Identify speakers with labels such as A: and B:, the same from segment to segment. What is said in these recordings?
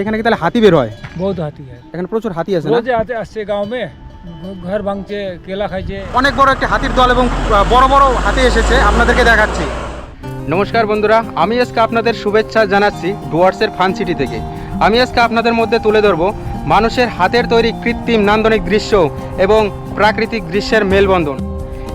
A: এখানে কি তাহলে হাতি বের হয়?
B: বহুত হাতি
A: এখানে প্রচুর হাতি আছে
B: রোজে হাতি আসছে গাঁওমে ঘর ভাঙছে কেলা খাইছে।
A: অনেক বড় একটা হাতির দল এবং বড় বড় হাতি এসেছে আপনাদেরকে দেখাচ্ছি। নমস্কার বন্ধুরা আমি আজকে আপনাদের শুভেচ্ছা জানাচ্ছি ডুয়ার্সের ফান সিটি থেকে। আমি আজকে আপনাদের মধ্যে তুলে ধরবো মানুষের হাতের তৈরি কৃত্রিম নান্দনিক দৃশ্য এবং প্রাকৃতিক দৃশ্যের মেলবন্ধন।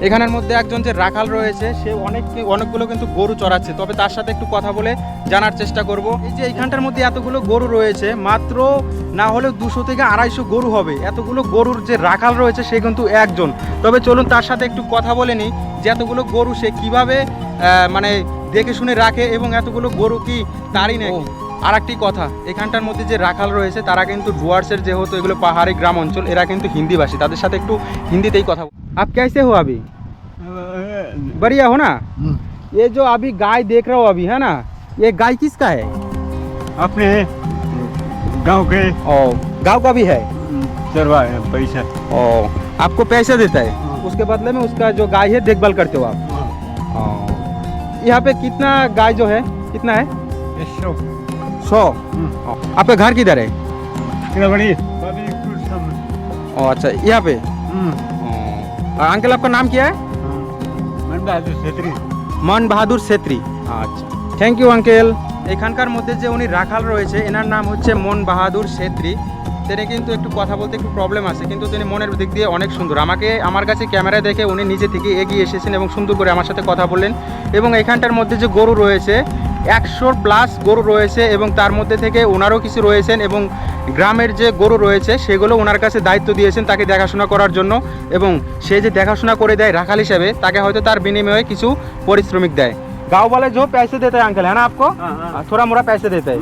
A: এখানের মধ্যে একজন যে রাখাল রয়েছে সে অনেক অনেকগুলো কিন্তু গরু চড়াচ্ছে। তবে তার সাথে একটু কথা বলে জানার চেষ্টা করব। এই যে এইখানটার মধ্যে এতগুলো গরু রয়েছে মাত্র না হলেও দুশো থেকে আড়াইশো গরু হবে। এতগুলো গরুর যে রাখাল রয়েছে সে কিন্তু একজন। তবে চলুন তার সাথে একটু কথা বলে নিই যে এতগুলো গরু সে কীভাবে মানে দেখে শুনে রাখে এবং এতগুলো গরু কি তারই নাকি? আর একটি কথা এখানটার মধ্যে যে রাখাল রয়েছে তারা কিন্তু ডুয়ার্সের যেহেতু এগুলো পাহাড়ি গ্রাম অঞ্চল এরা কিন্তু হিন্দিভাষী। তাদের সাথে একটু হিন্দিতেই কথা বল- आप कैसे हो अभी? बढ़िया हो ना? ये जो अभी गाय देख रहे हो अभी है ना? ये गाय किसका है?
C: अपने गाँव के।
A: ओ गाँव का भी है?
C: पैसा।
A: ओ आपको पैसे देता है? उसके बदले में उसका जो गाय है देखभाल करते हो आप? यहाँ पे कितना गाय जो है कितना है? सौ। ओ, आपका घर किधर है? ओ अच्छा यहाँ पे? और अंकल आपका नाम क्या है
C: छेत्री
A: মন বাহাদুর ছেত্রী আচ্ছা থ্যাংক ইউ আঙ্কেল এখানকার মধ্যে যে উনি রাখাল রয়েছে এনার নাম হচ্ছে মন বাহাদুর ছেত্রী তিনি কিন্তু একটু কথা বলতে একটু প্রবলেম আছে কিন্তু তিনি মনের দিক দিয়ে অনেক সুন্দর আমাকে আমার কাছে ক্যামেরা দেখে উনি নিজে থেকে এগিয়ে এসেছেন এবং সুন্দর করে আমার সাথে কথা বললেন এবং এখানটার মধ্যে যে গরু রয়েছে একশোর প্লাস গরু রয়েছে এবং তার মধ্যে থেকে ওনারও কিছু রয়েছেন এবং গ্রামের যে গরু রয়েছে সেগুলো ওনার কাছে দায়িত্ব দিয়েছেন তাকে দেখাশোনা করার জন্য এবং সে যে দেখাশোনা করে দেয় রাখাল হিসাবে তাকে হয়তো তার বিনিময়ে কিছু পরিশ্রমিক দেয় गांव वाले जो पैसे देते हैं अंकल है ना आपको हाँ, थोड़ा मोड़ा पैसे देता है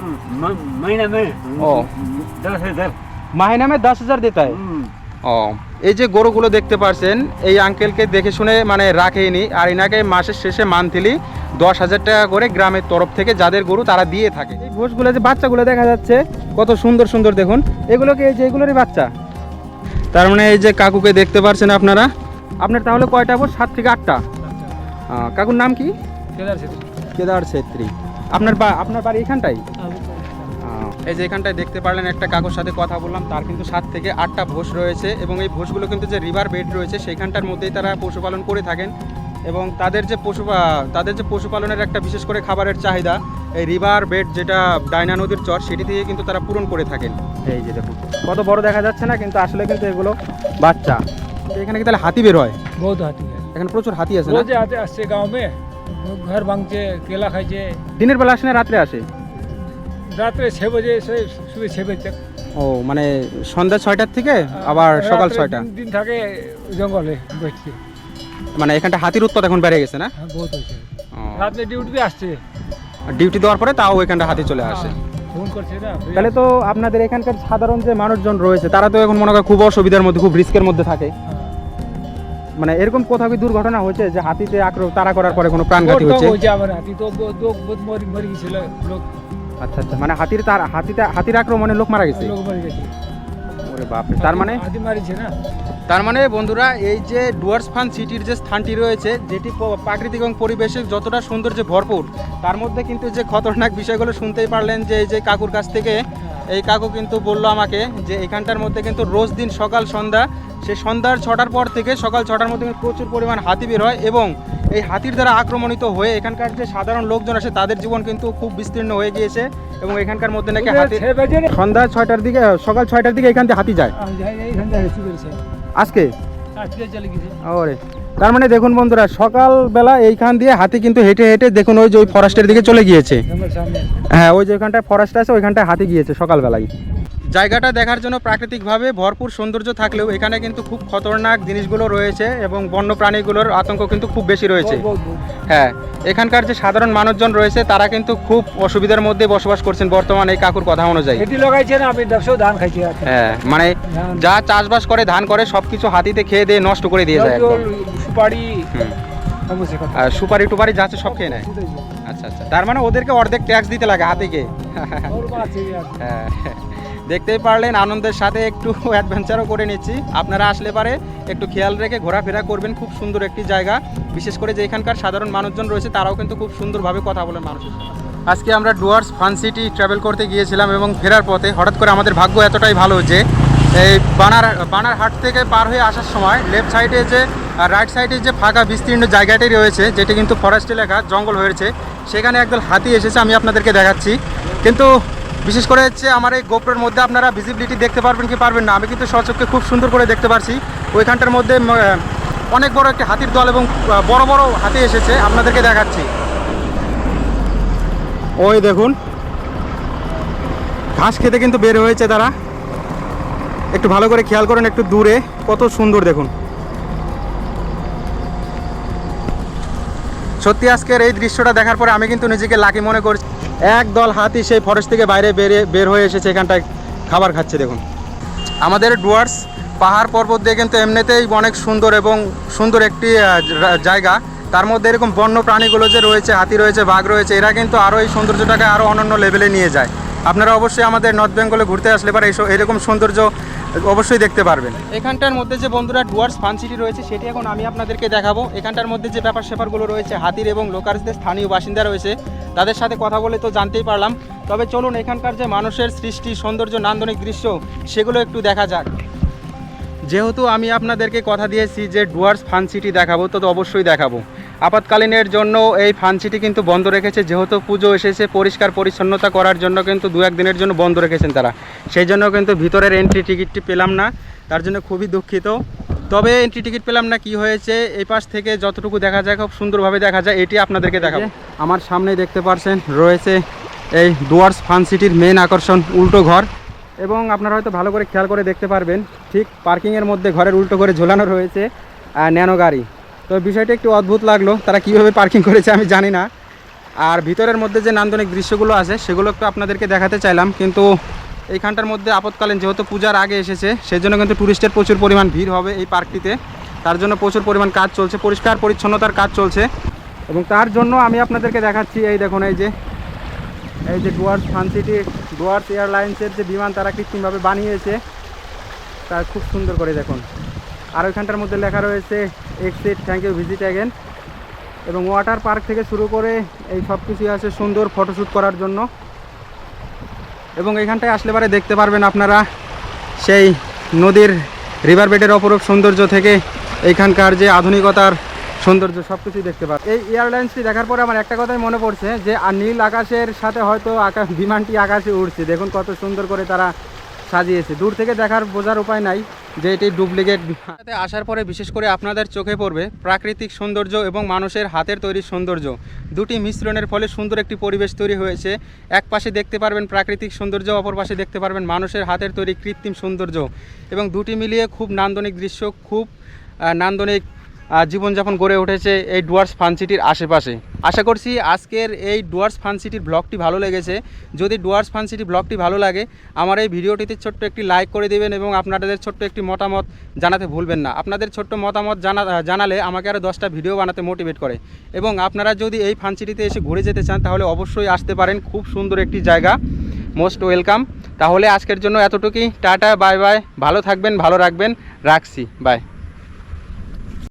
C: महीना में
A: ओ।
C: दस हजार
A: महीने में दस हजार देता है ও এই যে গরুগুলো দেখতে পারছেন এই আঙ্কেলকে দেখে শুনে মানে রাখেনি আর এনাকে মাসের শেষে মান্থলি দশ হাজার টাকা করে গ্রামের তরফ থেকে যাদের গরু তারা দিয়ে থাকে। এই ঘোষগুলো যে বাচ্চাগুলো দেখা যাচ্ছে কত সুন্দর সুন্দর দেখুন। এগুলোকে এই যে এগুলোরই বাচ্চা? তার মানে এই যে কাকুকে দেখতে পারছেন আপনারা? আপনার তাহলে কয়টা বর সাত থেকে আটটা? কাকুর নাম কি?
B: কেদার ছেত্রী।
A: কেদার ছেত্রী। আপনার বা আপনার বাড়ি এখানটাই এই যে এখানটায় দেখতে পারলেন একটা কাকুর সাথে কথা বললাম তার কিন্তু সাত থেকে আটটা ভোষ রয়েছে এবং এই ভোষগুলো কিন্তু যে রিভার বেড রয়েছে সেখানটার মধ্যেই তারা পশুপালন করে থাকেন এবং তাদের যে পশু তাদের যে পশুপালনের একটা বিশেষ করে খাবারের চাহিদা এই রিভার বেড যেটা ডায়না নদীর চর সেটি থেকে কিন্তু তারা পূরণ করে থাকেন। এই যে দেখুন কত বড় দেখা যাচ্ছে না কিন্তু আসলে কিন্তু এগুলো বাচ্চা। এখানে কি তাহলে হাতি বের হয়?
B: বহুত হাতি
A: এখানে প্রচুর হাতি আছে না?
B: আসছে গাঁও মে ঘর ভাঙছে কেলা খাইছে।
A: দিনের বেলা আসে না রাত্রে আসে?
B: রাত্রে ছয় বাজে সে সুবে ছয় বাজে
A: ও মানে সন্ধ্যা ছয়টার থেকে আবার সকাল ছয়টা?
B: দিন- থাকে জঙ্গলে বসছে।
A: মানে এখানটা হাতির উৎপাদ এখন বেড়ে গেছে না?
B: হ্যাঁ বহুত হয়েছে। রাত্রে ডিউটি আসছে।
A: ডিউটি দেওয়ার পরে তাও এখানটা হাতি চলে আসে।
B: ফোন করছে না
A: তাহলে তো আপনাদের এখানকার সাধারণ যে মানুষজন রয়েছে তারা তো এখন মনে হয় খুব অসুবিধার মধ্যে খুব রিস্কের মধ্যে থাকে।
B: হ্যাঁ।
A: মানে এরকম কোথাও কি দুর্ঘটনা হয়েছে যে হাতিতে আক্রমণ তারা করার পরে কোনো প্রাণঘাতী হয়েছে?
B: আমার হাতি তো মরি গেছিল লোক।
A: আচ্ছা আচ্ছা। মানে হাতির তার হাতিতে হাতির আক্রমণে লোক মারা গেছে?
B: লোক মরে গেছে।
A: ওরে বাপরে তার মানে?
B: হাতি মারিছে না?
A: তার মানে বন্ধুরা এই যে ডুয়ার্স ফান সিটির যে স্থানটি রয়েছে যেটি প্রাকৃতিক এবং পরিবেশে যতটা সৌন্দর্যে ভরপুর তার মধ্যে কিন্তু যে খতরনাক বিষয়গুলো শুনতেই পারলেন যে এই যে কাকুর কাছ থেকে এই কাকু কিন্তু বলল আমাকে যে এখানটার মধ্যে কিন্তু রোজ দিন সকাল সন্ধ্যা সে সন্ধ্যার ছটার পর থেকে সকাল ছটার মধ্যে প্রচুর পরিমাণ হাতি বের হয় এবং এই হাতির দ্বারা আক্রমণিত হয়ে এখানকার যে সাধারণ লোকজন আছে তাদের জীবন কিন্তু খুব বিস্তীর্ণ হয়ে গিয়েছে এবং এখানকার মধ্যে নাকি হাতি সন্ধ্যা ছয়টার দিকে সকাল ছয়টার দিকে এখান থেকে হাতি যায়। আজকে?
B: আজকে
A: ওরে। তার মানে দেখুন বন্ধুরা সকালবেলা এইখান দিয়ে হাতি কিন্তু হেঁটে হেঁটে দেখুন ওই যে ওই ফরেস্টের দিকে চলে গিয়েছে। হ্যাঁ ওই যে ওইখানটায় ফরেস্ট আছে ওইখানটায় হাতি গিয়েছে সকালবেলায়। জায়গাটা দেখার জন্য প্রাকৃতিকভাবে ভরপুর সৌন্দর্য থাকলেও এখানে কিন্তু খুব খতরনাক জিনিসগুলো রয়েছে এবং বন্য প্রাণীগুলোর আতঙ্ক কিন্তু খুব বেশি রয়েছে। হ্যাঁ এখানকার যে সাধারণ মানুষজন রয়েছে তারা কিন্তু খুব অসুবিধার মধ্যে বসবাস করছেন বর্তমানে এই কাকুর কথা অনুযায়ী।
B: খেতি লাগাইছে না আমি দেখছ ধান খাইছি
A: হ্যাঁ মানে যা চাষবাস করে ধান করে সবকিছু হাতিতে খেয়ে দিয়ে নষ্ট করে দিয়ে যায়
B: সুপারি
A: আর সুপারি টুপারি যাচ্ছে সব খেয়ে নেয়। আচ্ছা আচ্ছা। তার মানে ওদেরকে অর্ধেক ট্যাক্স দিতে লাগে হাতিকে। হ্যাঁ, দেখতেই পারলেন, আনন্দের সাথে একটু অ্যাডভেঞ্চারও করে নিচ্ছি। আপনারা আসলে পারে একটু খেয়াল রেখে ঘোরাফেরা করবেন, খুব সুন্দর একটি জায়গা। বিশেষ করে যে এখানকার সাধারণ মানুষজন রয়েছে, তারাও কিন্তু খুব সুন্দরভাবে কথা বলেন মানুষের সাথে। আজকে আমরা ডুয়ার্স ফান সিটি ট্রাভেল করতে গিয়েছিলাম এবং ফেরার পথে হঠাৎ করে আমাদের ভাগ্য এতটাই ভালো যে এই বানার বানার হাট থেকে পার হয়ে আসার সময় লেফট সাইডে যে রাইট সাইডে যে ফাঁকা বিস্তীর্ণ জায়গাটি রয়েছে, যেটি কিন্তু ফরেস্ট এলাকা, জঙ্গল হয়েছে, সেখানে একদল হাতি এসেছে, আমি আপনাদেরকে দেখাচ্ছি। কিন্তু বিশেষ করে হচ্ছে আমার এই গোপ্রের মধ্যে আপনারা ভিজিবিলিটি দেখতে পারবেন কি পারবেন না, আমি কিন্তু সচক্ষে খুব সুন্দর করে দেখতে পারছি। ওইখানটার মধ্যে অনেক বড় একটি হাতির দল এবং বড় বড় হাতি এসেছে, আপনাদেরকে দেখাচ্ছি। ওই দেখুন, ঘাস খেতে কিন্তু বের হয়েছে তারা। একটু ভালো করে খেয়াল করেন একটু দূরে, কত সুন্দর দেখুন। সত্যি আজকের এই দৃশ্যটা দেখার পরে আমি কিন্তু নিজেকে লাকি মনে করছি। একদল হাতি সেই ফরেস্ট থেকে বাইরে বেরে বের হয়ে এসেছে এখানটায় খাবার খাচ্ছে, দেখুন। আমাদের ডুয়ার্স পাহাড় পর্বত দিয়ে কিন্তু এমনিতেই অনেক সুন্দর এবং সুন্দর একটি জায়গা। তার মধ্যে এরকম বন্য প্রাণীগুলো যে রয়েছে, হাতি রয়েছে, বাঘ রয়েছে, এরা কিন্তু আরও এই সৌন্দর্যটাকে আরও অনন্য লেভেলে নিয়ে যায়। আপনারা অবশ্যই আমাদের নর্থ বেঙ্গলে ঘুরতে আসলে পরে এইসব এরকম সৌন্দর্য অবশ্যই দেখতে পারবেন। এখানটার মধ্যে যে বন্ধুরা ডুয়ার্স ফান সিটি রয়েছে, সেটি এখন আমি আপনাদেরকে দেখাবো। এখানটার মধ্যে যে ব্যাপার স্যাপারগুলো রয়েছে, হাতির এবং লোকালসদের স্থানীয় বাসিন্দা রয়েছে তাদের সাথে কথা বলে তো জানতেই পারলাম। তবে চলুন এখানকার যে মানুষের সৃষ্টি, সৌন্দর্য, নান্দনিক দৃশ্য, সেগুলো একটু দেখা যাক। যেহেতু আমি আপনাদেরকে কথা দিয়েছি যে ডুয়ার্স ফান সিটি দেখাবো, তো অবশ্যই দেখাবো। আপাতকালীনের জন্য এই ফান সিটি কিন্তু বন্ধ রেখেছে, যেহেতু পুজো এসেছে, পরিষ্কার পরিচ্ছন্নতা করার জন্য কিন্তু দু একদিনের জন্য বন্ধ রেখেছেন তারা। সেই জন্য কিন্তু ভিতরের এন্ট্রি টিকিটটি পেলাম না, তার জন্য খুবই দুঃখিত। তবে এন্ট্রি টিকিট পেলাম না কি হয়েছে? এই পাশ থেকে যতটুকু দেখা যায় খুব সুন্দরভাবে দেখা যায় এটি আপনাদেরকে দেখাবো। আমার সামনে দেখতে পারছেন রয়েছে এই ডুয়ার্স ফান সিটির মেন আকর্ষণ উল্টো ঘর। এবং আপনারা হয়তো ভালো করে খেয়াল করে দেখতে পারবেন ঠিক পার্কিংয়ের মধ্যে ঘরের উল্টো করে ঝোলানো রয়েছে ন্যানো গাড়ি। তো বিষয়টা একটু অদ্ভুত লাগল তারা কীভাবে পার্কিং করেছে আমি জানি না। আর ভিতরের মধ্যে যে নান্দনিক দৃশ্যগুলো আছে সেগুলো একটু আপনাদেরকে দেখাতে চাইলাম কিন্তু এইখানটার মধ্যে আপৎকালীন যেহেতু পূজার আগে এসেছে সেই জন্য কিন্তু ট্যুরিস্টের প্রচুর পরিমাণ ভিড় হবে এই পার্কটিতে। তার জন্য প্রচুর পরিমাণ কাজ চলছে, পরিষ্কার পরিচ্ছন্নতার কাজ চলছে। এবং তার জন্য আমি আপনাদেরকে দেখাচ্ছি, এই দেখুন, এই যে এই যে ডুয়ার্স ফান সিটি ডুয়ার্স এয়ারলাইন্সের যে বিমান, তারা কৃত্রিমভাবে বানিয়েছে। তা খুব সুন্দর করে দেখুন। আর ওইখানটার মধ্যে লেখা রয়েছে exit thank you visit again এবং ওয়াটার পার্ক থেকে শুরু করে এই সব কিছুই আছে সুন্দর ফটোশ্যুট করার জন্য। এবং এখানটায় আসলে পরে দেখতে পারবেন আপনারা সেই নদীর রিভার বেডের অপরূপ সৌন্দর্য থেকে এইখানকার যে আধুনিকতার সৌন্দর্য সব কিছুই দেখতে পাবেন এই এয়ারলাইন্সটি দেখার পরে আমার একটা কথাই মনে পড়ছে যে আর নীল আকাশের সাথে হয়তো আকাশ, বিমানটি আকাশে উড়ছে। দেখুন কত সুন্দর করে তারা সাজিয়েছে। দূর থেকে দেখার বোঝার উপায় নাই। যে এটি ডুপ্লিকেট আসার পরে বিশেষ করে আপনাদের চোখে পড়বে প্রাকৃতিক সৌন্দর্য এবং মানুষের হাতের তৈরি সৌন্দর্য। দুটি মিশ্রণের ফলে সুন্দর একটি পরিবেশ তৈরি হয়েছে। এক পাশে দেখতে পারবেন প্রাকৃতিক সৌন্দর্য, অপর পাশে দেখতে পারবেন মানুষের হাতের তৈরি কৃত্রিম সৌন্দর্য। এবং দুটি মিলিয়ে খুব নান্দনিক দৃশ্য, খুব নান্দনিক জীবনযাপন গড়ে উঠেছে এই ডুয়ার্স ফান সিটির আশেপাশে। আশা করছি আজকের এই ডুয়ার্স ফান সিটির ব্লগটি ভালো লেগেছে। যদি ডুয়ার্স ফান সিটি ব্লগটি ভালো লাগে, আমার এই ভিডিওটিতে ছোট্ট একটি লাইক করে দেবেন এবং আপনাদের ছোট্ট একটি মতামত জানাতে ভুলবেন না। আপনাদের ছোট্ট মতামত জানা, জানালে আমাকে আরও দশটা ভিডিও বানাতে মোটিভেট করে। এবং আপনারা যদি এই ফান সিটিতে এসে ঘুরে যেতে চান, তাহলে অবশ্যই আসতে পারেন। খুব সুন্দর একটি জায়গা। Most welcome. তাহলে আজকের জন্য এতটুকুই। Tata, bye bye. ভালো থাকবেন, ভালো রাখবেন। রাখছি। বাই।